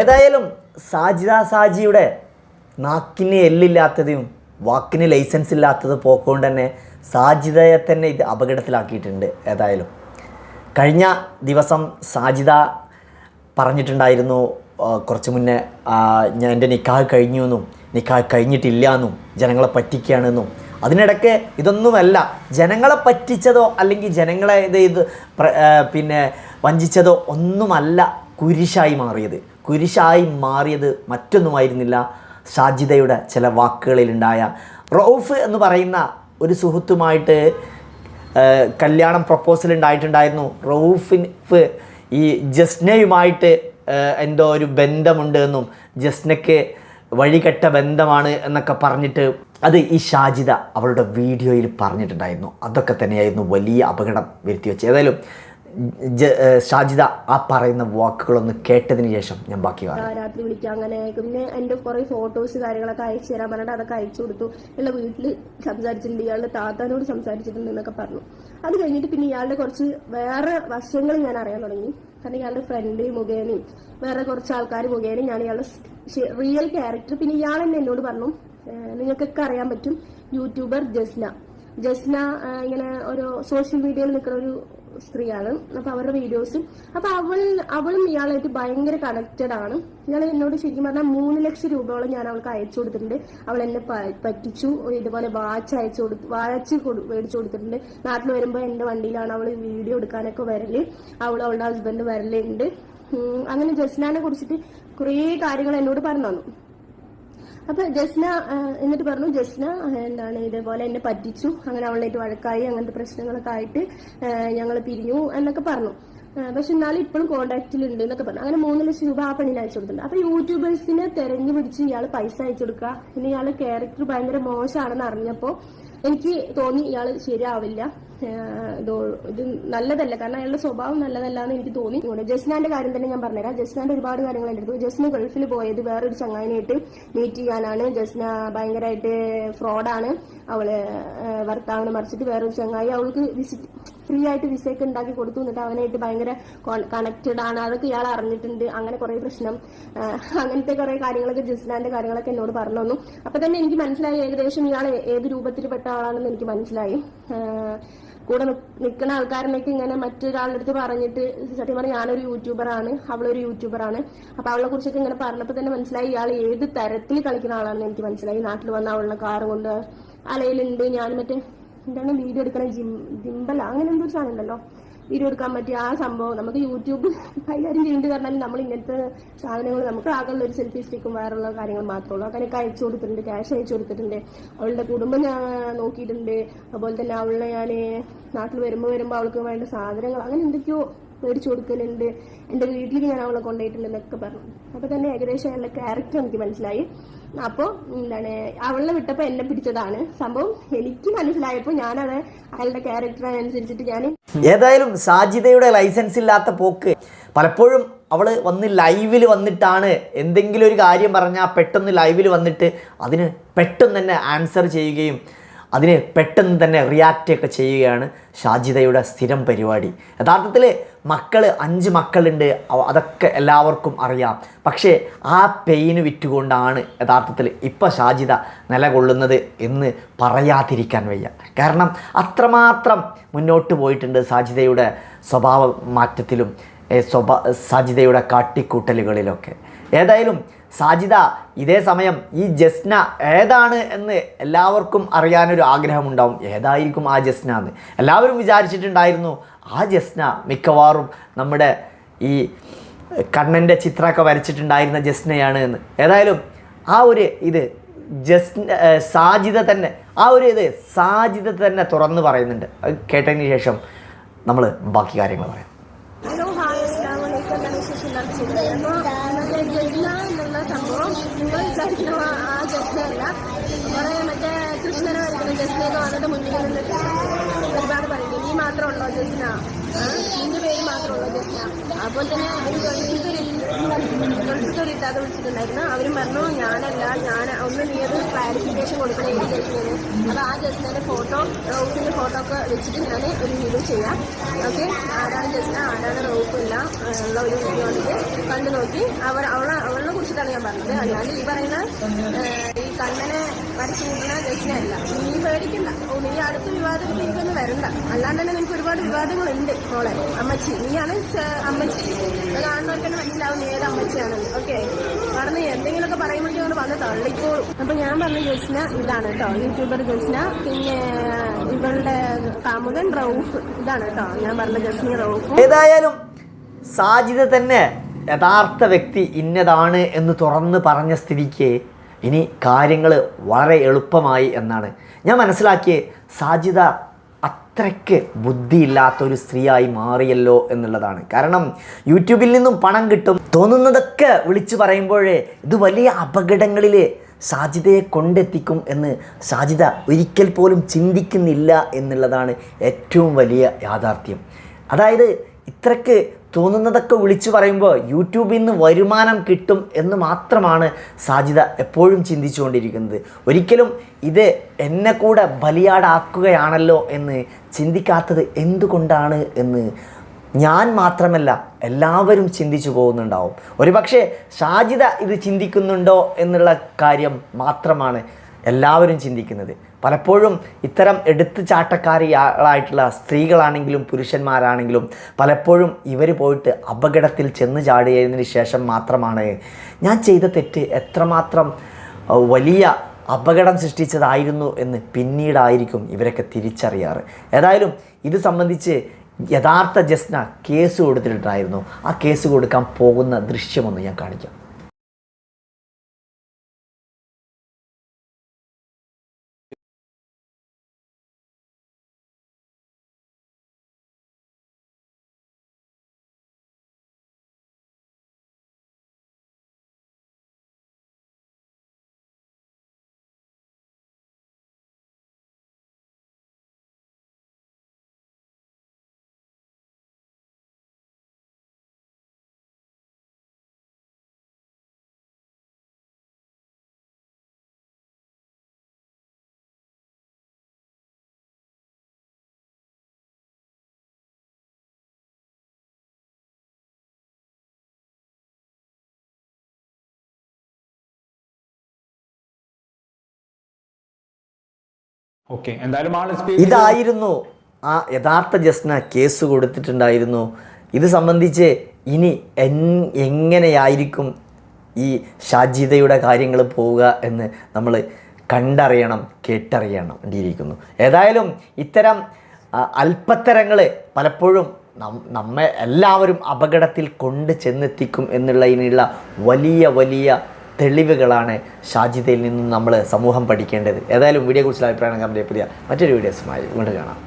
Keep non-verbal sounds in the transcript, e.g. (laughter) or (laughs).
ഏതായാലും സാജിദ സാജിയുടെ നാക്കിന് എല്ലില്ലാത്തതും വാക്കിന് ലൈസൻസ് ഇല്ലാത്തത് പോക്കൊണ്ട് തന്നെ സാജിദയെ തന്നെ ഇത് അപകടത്തിലാക്കിയിട്ടുണ്ട് ഏതായാലും. കഴിഞ്ഞ ദിവസം സാജിദ പറഞ്ഞിട്ടുണ്ടായിരുന്നു കുറച്ച് മുന്നേ ഞാൻ എന്റെ നിക്കാഹ് കഴിഞ്ഞു എന്നും നിക്കാഹ് കഴിഞ്ഞിട്ടില്ല എന്നും ജനങ്ങളെ പറ്റിക്കുകയാണെന്നും അതിനിടയ്ക്ക് ഇതൊന്നുമല്ല ജനങ്ങളെ പറ്റിച്ചതോ അല്ലെങ്കിൽ ജനങ്ങളെ ഇത് ഇത് പിന്നെ വഞ്ചിച്ചതോ ഒന്നുമല്ല കുരിശായി മാറിയത്. കുരിശായി മാറിയത് മറ്റൊന്നുമായിരുന്നില്ല. ഷാജിദയുടെ ചില വാക്കുകളിലുണ്ടായ റൗഫ് എന്ന് പറയുന്ന ഒരു സുഹൃത്തുമായിട്ട് കല്യാണം പ്രപ്പോസൽ ഉണ്ടായിട്ടുണ്ടായിരുന്നു. റൌഫിന് ഈ ജസ്നയുമായിട്ട് എന്തോ ഒരു ബന്ധമുണ്ട് എന്നും ജസ്നയ്ക്ക് വഴികെട്ട ബന്ധമാണ് എന്നൊക്കെ പറഞ്ഞിട്ട് അത് ഈ ഷാജിദ അവളുടെ വീഡിയോയിൽ പറഞ്ഞിട്ടുണ്ടായിരുന്നു. അതൊക്കെ തന്നെയായിരുന്നു വലിയ അപകടം വരുത്തി വെച്ച് ഏതായാലും ഷാജിദ ആ പറയുന്ന വാക്കുകളൊന്ന് കേട്ടതിന് ശേഷം ഞാൻ ബാക്കി രാത്രി വിളിക്കാം അങ്ങനെ പിന്നെ എന്റെ കുറെ ഫോട്ടോസ് കാര്യങ്ങളൊക്കെ അയച്ചു തരാൻ പറഞ്ഞിട്ട് അതൊക്കെ അയച്ചു കൊടുത്തു. ഇയാളുടെ വീട്ടിൽ സംസാരിച്ചിട്ടുണ്ട്. ഇയാളുടെ താത്താനോട് സംസാരിച്ചിട്ടുണ്ട് എന്നൊക്കെ പറഞ്ഞു. അത് കഴിഞ്ഞിട്ട് പിന്നെ ഇയാളുടെ കുറച്ച് വേറെ വശങ്ങൾ ഞാൻ അറിയാൻ തുടങ്ങി. കാരണം ഇയാളുടെ ഫ്രണ്ട് മുഖേനയും വേറെ കുറച്ച് ആൾക്കാർ മുഖേനയും ഞാൻ ഇയാളുടെ റിയൽ ക്യാരക്ടർ പിന്നെ ഇയാൾ തന്നെ എന്നോട് പറഞ്ഞു. നിങ്ങൾക്കൊക്കെ അറിയാൻ പറ്റും. യൂട്യൂബർ ജസ്ന. ജസ്ന ഇങ്ങനെ ഒരു സോഷ്യൽ മീഡിയയിൽ നിൽക്കുന്ന ഒരു സ്ത്രീയാണ്. അപ്പൊ അവരുടെ വീഡിയോസും അപ്പൊ അവൾ അവളും ഇയാളായിട്ട് ഭയങ്കര കണക്റ്റഡ് ആണ്. ഇയാൾ എന്നോട് ശരിക്കും പറഞ്ഞാൽ മൂന്ന് ലക്ഷം രൂപയോളം ഞാൻ അവൾക്ക് അയച്ചു കൊടുത്തിട്ടുണ്ട്. അവൾ എന്നെ പറ്റിച്ചു. ഇതുപോലെ വാച്ച് അയച്ചു കൊടുത്തു വാച്ച് മേടിച്ചു കൊടുത്തിട്ടുണ്ട്. നാട്ടിൽ വരുമ്പോൾ എന്റെ വണ്ടിയിലാണ് അവൾ വീഡിയോ എടുക്കാനൊക്കെ വരൽ. അവൾ അവളുടെ ഹസ്ബൻഡ് വരലുണ്ട് അങ്ങനെ ജസ്നാനെ കുറിച്ചിട്ട് കുറേ കാര്യങ്ങൾ എന്നോട് പറഞ്ഞു തന്നു. അപ്പൊ ജസ്ന എന്നിട്ട് പറഞ്ഞു ജസ്ന എന്താണ് ഇതേപോലെ എന്നെ പറ്റിച്ചു. അങ്ങനെ അവളായിട്ട് വഴക്കായി അങ്ങനത്തെ പ്രശ്നങ്ങളൊക്കെ ആയിട്ട് ഞങ്ങൾ പിരിഞ്ഞു എന്നൊക്കെ പറഞ്ഞു. പക്ഷെ എന്നാലും ഇപ്പോഴും കോണ്ടാക്റ്റിലുണ്ട് എന്നൊക്കെ പറഞ്ഞു. അങ്ങനെ മൂന്ന് ലക്ഷം രൂപ ആ പെണ്ണിന് അയച്ചു കൊടുത്തിട്ടുണ്ട്. അപ്പൊ യൂട്യൂബേഴ്സിനെ തെരഞ്ഞു പിടിച്ച് ഇയാൾ പൈസ അയച്ചു കൊടുക്കുക. പിന്നെ ഇയാളെ ക്യാരക്ടർ ഭയങ്കര മോശമാണെന്ന് അറിഞ്ഞപ്പോ എനിക്ക് തോന്നി ഇയാൾ ശരിയാവില്ല. ഇതോ നല്ലതല്ല. കാരണം അയാളുടെ സ്വഭാവം നല്ലതല്ല എന്ന് എനിക്ക് തോന്നി. ജസ്നാന്റെ കാര്യം തന്നെ ഞാൻ പറഞ്ഞുതരാം. ജസ്നാന്റെ ഒരുപാട് കാര്യങ്ങൾ എന്റെ അടുത്ത് ജസ്ന ഗൾഫിൽ പോയത് വേറൊരു ചങ്ങായിനായിട്ട് മീറ്റ് ചെയ്യാനാണ്. ജസ്ന ഭയങ്കരമായിട്ട് ഫ്രോഡാണ് അവൾ ഭർത്താവിനെ മറിച്ചിട്ട് വേറൊരു ചങ്ങായി. അവൾക്ക് വിസിറ്റ് ഫ്രീ ആയിട്ട് വിസയൊക്കെ ഉണ്ടാക്കി കൊടുത്തു. എന്നിട്ട് അവനായിട്ട് ഭയങ്കര കണക്റ്റഡ് ആണ്. അതൊക്കെ ഇയാൾ അറിഞ്ഞിട്ടുണ്ട്. അങ്ങനെ കുറെ പ്രശ്നം അങ്ങനത്തെ കുറെ കാര്യങ്ങളൊക്കെ ജസ്നാന്റെ കാര്യങ്ങളൊക്കെ എന്നോട് പറഞ്ഞു തന്നു. അപ്പൊ തന്നെ എനിക്ക് മനസ്സിലായി ഏകദേശം ഇയാൾ ഏത് രൂപത്തിൽപ്പെട്ട ആളാണെന്ന് എനിക്ക് മനസ്സിലായി. കൂടെ നിൽക്കുന്ന ആൾക്കാരിലേക്ക് ഇങ്ങനെ മറ്റൊരാളുടെ അടുത്ത് പറഞ്ഞിട്ട് സത്യം പറഞ്ഞാൽ ഞാനൊരു യൂട്യൂബറാണ് അവളൊരു യൂട്യൂബറാണ്. അപ്പൊ അവളെ കുറിച്ചൊക്കെ ഇങ്ങനെ പറഞ്ഞപ്പോൾ തന്നെ മനസ്സിലായി ഇയാൾ ഏത് തരത്തിൽ കളിക്കുന്ന ആളാണെന്ന് എനിക്ക് മനസ്സിലായി. നാട്ടിൽ വന്ന അവളുടെ കാറ് കൊണ്ട് അലയിലുണ്ട് ഞാൻ മറ്റേ എന്താണ് വീഡിയോ എടുക്കണ ജിം ജിമ്പല? അങ്ങനെ എന്തോ ഒരു സാധനം ഉണ്ടല്ലോ. വീഡിയോ എടുക്കാൻ പറ്റിയ ആ സംഭവം. നമുക്ക് യൂട്യൂബ് (laughs) കൈകാര്യം ചെയ്യേണ്ടി പറഞ്ഞാൽ നമ്മൾ ഇങ്ങനത്തെ സാധനങ്ങൾ നമുക്ക് ആകെയുള്ള ഒരു സെൽഫി സ്റ്റിക്കും വേറെയുള്ള കാര്യങ്ങൾ മാത്രമേ ഉള്ളൂ. അങ്ങനെയൊക്കെ അയച്ചു കൊടുത്തിട്ടുണ്ട് ക്യാഷ് അയച്ചു കൊടുത്തിട്ടുണ്ട്. അവളുടെ കുടുംബം ഞാൻ നോക്കിയിട്ടുണ്ട്. അതുപോലെ തന്നെ അവളെ ഞാൻ നാട്ടിൽ വരുമ്പോൾ വരുമ്പോൾ അവൾക്ക് വേണ്ട സാധനങ്ങൾ അങ്ങനെ എന്തൊക്കെയോ മേടിച്ചു കൊടുക്കലുണ്ട്. എന്റെ വീട്ടിലേക്ക് ഞാൻ അവളെ കൊണ്ടുപോയിട്ടുണ്ട് എന്നൊക്കെ പറഞ്ഞു. അപ്പോൾ തന്നെ ഏകദേശം അയാളുടെ ക്യാരക്ടർ എനിക്ക് മനസ്സിലായി. അപ്പോൾ എന്താണ് അവളെ വിട്ടപ്പോൾ എന്നെ പിടിച്ചതാണ്. സംഭവം എനിക്ക് മനസ്സിലായപ്പോൾ ഞാനത് അയാളുടെ ക്യാരക്ടർ അനുസരിച്ചിട്ട് ഞാൻ ഏതായാലും സാജിദയുടെ ലൈസൻസ് ഇല്ലാത്ത പോക്ക്. പലപ്പോഴും അവൾ വന്ന് ലൈവിൽ വന്നിട്ടാണ് എന്തെങ്കിലും ഒരു കാര്യം പറഞ്ഞാൽ പെട്ടെന്ന് ലൈവിൽ വന്നിട്ട് അതിന് പെട്ടെന്ന് തന്നെ ആൻസർ ചെയ്യുകയും അതിന് പെട്ടെന്ന് തന്നെ റിയാക്റ്റ് ഒക്കെ ചെയ്യുകയാണ് ഷാജിദയുടെ സ്ഥിരം പരിപാടി. യഥാർത്ഥത്തിൽ മക്കൾ അഞ്ച് മക്കളുണ്ട്. അതൊക്കെ എല്ലാവർക്കും അറിയാം. പക്ഷേ ആ പെയിന് വിറ്റുകൊണ്ടാണ് യഥാർത്ഥത്തിൽ ഇപ്പോൾ ഷാജിദ നിലകൊള്ളുന്നത് എന്ന് പറയാതിരിക്കാൻ വയ്യ. കാരണം അത്രമാത്രം മുന്നോട്ട് പോയിട്ടുണ്ട് സാജിദയുടെ സ്വഭാവ മാറ്റത്തിലും സ്വഭാ സാജിദയുടെ കാട്ടിക്കൂട്ടലുകളിലൊക്കെ. ഏതായാലും സാജിദ ഇതേ സമയം ഈ ജസ്ന ഏതാണ് എന്ന് എല്ലാവർക്കും അറിയാനൊരു ആഗ്രഹമുണ്ടാവും. ഏതായിരിക്കും ആ ജസ്ന എന്ന്? എല്ലാവരും വിചാരിച്ചിട്ടുണ്ടായിരുന്നു ആ ജസ്ന മിക്കവാറും നമ്മുടെ ഈ കണ്ണന്റെ ചിത്രമൊക്കെ വരച്ചിട്ടുണ്ടായിരുന്ന ജസ്നയാണ് എന്ന്. ഏതായാലും ആ ഒരു ഇത് ജസ്ന സാജിത തന്നെ ആ ഒരു ഇത് സാജിത തന്നെ തുറന്ന് പറയുന്നുണ്ട്. കേട്ടതിന് ശേഷം നമ്മൾ ബാക്കി കാര്യങ്ങൾ പറയാം. ജസ്ന എന്നുള്ള സംഭവം നിങ്ങൾ വിചാരിക്കുന്ന ആ- അല്ല കുറെ മറ്റേ കൃഷ്ണനെ വരയ്ക്കുന്ന ജസ്നയൊക്കെ വന്നിട്ട് മുന്നിൽ നിന്നിട്ട് ഒരുപാട് പറയുന്നു. നീ മാത്രമുള്ളോ ജസ്ന? നിന്റെ പേര് മാത്രമുള്ളോ ജസ്ന അതുപോലെ തന്നെ ഒരു ഒരു ഇത്താതെ വിളിച്ചിട്ടുണ്ടായിരുന്നു. അവർ പറഞ്ഞു ഞാനല്ല ഞാൻ ഒന്ന് നീ അത് ക്ലാരിഫിക്കേഷൻ കൊടുക്കണം ഏത് ജസ്റ്റിന് അപ്പോൾ ആ ജസ്റ്റിന്റെ ഫോട്ടോ റോപ്പിന്റെ ഫോട്ടോ ഒക്കെ വെച്ചിട്ട് ഞാൻ ഒരു വീഡിയോ ചെയ്യാം. ഓക്കെ ആരാണ് ജസ്റ്റിന്? ആരാണ് റോസ് ഇല്ല ഉള്ള ഒരു വീഡിയോ ആണെങ്കിൽ കണ്ടു നോക്കി. അവർ അവളെ ഞാൻ പറഞ്ഞത്. അല്ലാണ്ട് ഈ പറയുന്ന ഈ കണ്ണനെ വരച്ചു കൂട്ടുന്ന നീ പേടിക്കണ്ട. ഓ, നീ അടുത്ത വിവാദത്തിൽ എനിക്കൊന്നും വരണ്ട. അല്ലാണ്ട് തന്നെ നിനക്ക് ഒരുപാട് വിവാദങ്ങളുണ്ട് മോളെ അമ്മച്ചി. നീയാണ് അമ്മച്ചി. അത് കാണുന്നവർക്ക് തന്നെ മനസ്സിലാവും നീ ഏത് അമ്മച്ചിയാണ് ഓക്കെ? പറഞ്ഞ് എന്തെങ്കിലുമൊക്കെ പറയുമ്പോഴേക്കും അങ്ങോട്ട് വന്ന് തള്ളിക്കോളും. അപ്പൊ ഞാൻ പറഞ്ഞ ജസ്ന ഇതാണ് കേട്ടോ. യൂട്യൂബർ ജസ്ന പിന്നെ ഇവളുടെ കാമുകൻ റൌഫ് ഇതാണ് കേട്ടോ. ഞാൻ പറഞ്ഞ ജസ്മി റൌഫ്. ഏതായാലും സാധ്യത തന്നെ യഥാർത്ഥ വ്യക്തി ഇന്നതാണ് എന്ന് തുറന്ന് പറഞ്ഞ സ്ഥിതിക്ക് ഇനി കാര്യങ്ങൾ വളരെ എളുപ്പമായി എന്നാണ്. ഞാൻ മനസ്സിലാക്കിയ സാജിദ അത്രയ്ക്ക് ബുദ്ധിയില്ലാത്ത ഒരു സ്ത്രീയായി മാറിയല്ലോ എന്നുള്ളതാണ്. കാരണം യൂട്യൂബിൽ നിന്നും പണം കിട്ടും തോന്നുന്നതൊക്കെ വിളിച്ചു പറയുമ്പോഴേ ഇത് വലിയ അപകടങ്ങളിൽ സാജിദയെ കൊണ്ടെത്തിക്കും എന്ന് സാജിദ ഒരിക്കൽ പോലും ചിന്തിക്കുന്നില്ല എന്നുള്ളതാണ് ഏറ്റവും വലിയ യാഥാർത്ഥ്യം. അതായത് ഇത്രയ്ക്ക് തോന്നുന്നതൊക്കെ വിളിച്ചു പറയുമ്പോൾ യൂട്യൂബിൽ നിന്ന് വരുമാനം കിട്ടും എന്ന് മാത്രമാണ് സാജിദ എപ്പോഴും ചിന്തിച്ചുകൊണ്ടിരിക്കുന്നത്. ഒരിക്കലും ഇത് എന്നെ കൂടെ ബലിയാടാക്കുകയാണല്ലോ എന്ന് ചിന്തിക്കാത്തത് എന്തുകൊണ്ടാണ് എന്ന് ഞാൻ മാത്രമല്ല എല്ലാവരും ചിന്തിച്ചു പോകുന്നുണ്ടാവും. ഒരുപക്ഷെ ഷാജിദ ഇത് ചിന്തിക്കുന്നുണ്ടോ എന്നുള്ള കാര്യം മാത്രമാണ് എല്ലാവരും ചിന്തിക്കുന്നത്. പലപ്പോഴും ഇത്തരം എടുത്തു ചാട്ടക്കാരികളായിട്ടുള്ള സ്ത്രീകളാണെങ്കിലും പുരുഷന്മാരാണെങ്കിലും പലപ്പോഴും ഇവർ പോയിട്ട് അപകടത്തിൽ ചെന്ന് ചാടിയതിന് ശേഷം മാത്രമാണ്. ഞാൻ ചെയ്ത തെറ്റ് എത്രമാത്രം വലിയ അപകടം സൃഷ്ടിച്ചതായിരുന്നു എന്ന് പിന്നീടായിരിക്കും ഇവരൊക്കെ തിരിച്ചറിയാറ്. ഏതായാലും ഇത് സംബന്ധിച്ച് യഥാർത്ഥ ജസ്ന കേസ് കൊടുത്തിട്ടുണ്ടായിരുന്നു. ആ കേസ് കൊടുക്കാൻ പോകുന്ന ദൃശ്യമൊന്ന് ഞാൻ കാണിക്കാം. ഓക്കെ എന്തായാലും ആൾ ഇതായിരുന്നു ആ യഥാർത്ഥ ജസ്ന കേസ് കൊടുത്തിട്ടുണ്ടായിരുന്നു. ഇത് സംബന്ധിച്ച് ഇനി എൻ എങ്ങനെയായിരിക്കും ഈ ഷാജിതയുടെ കാര്യങ്ങൾ പോവുക എന്ന് നമ്മൾ കണ്ടറിയണം കേട്ടറിയണം വേണ്ടിയിരിക്കുന്നു ഏതായാലും ഇത്തരം അല്പത്തരങ്ങൾ പലപ്പോഴും നമ്മെ എല്ലാവരും അപകടത്തിൽ കൊണ്ട് ചെന്നെത്തിക്കും എന്നുള്ളതിനുള്ള വലിയ വലിയ തെളിവുകളാണ് ഷാജിദയിൽ നിന്നും നമ്മൾ സമൂഹം പഠിക്കേണ്ടത്. ഏതായാലും വീഡിയോ കുറിച്ചുള്ള അഭിപ്രായം കമന്റ് പുതിയ മറ്റൊരു വീഡിയോസുമായി വീണ്ടും കാണാം.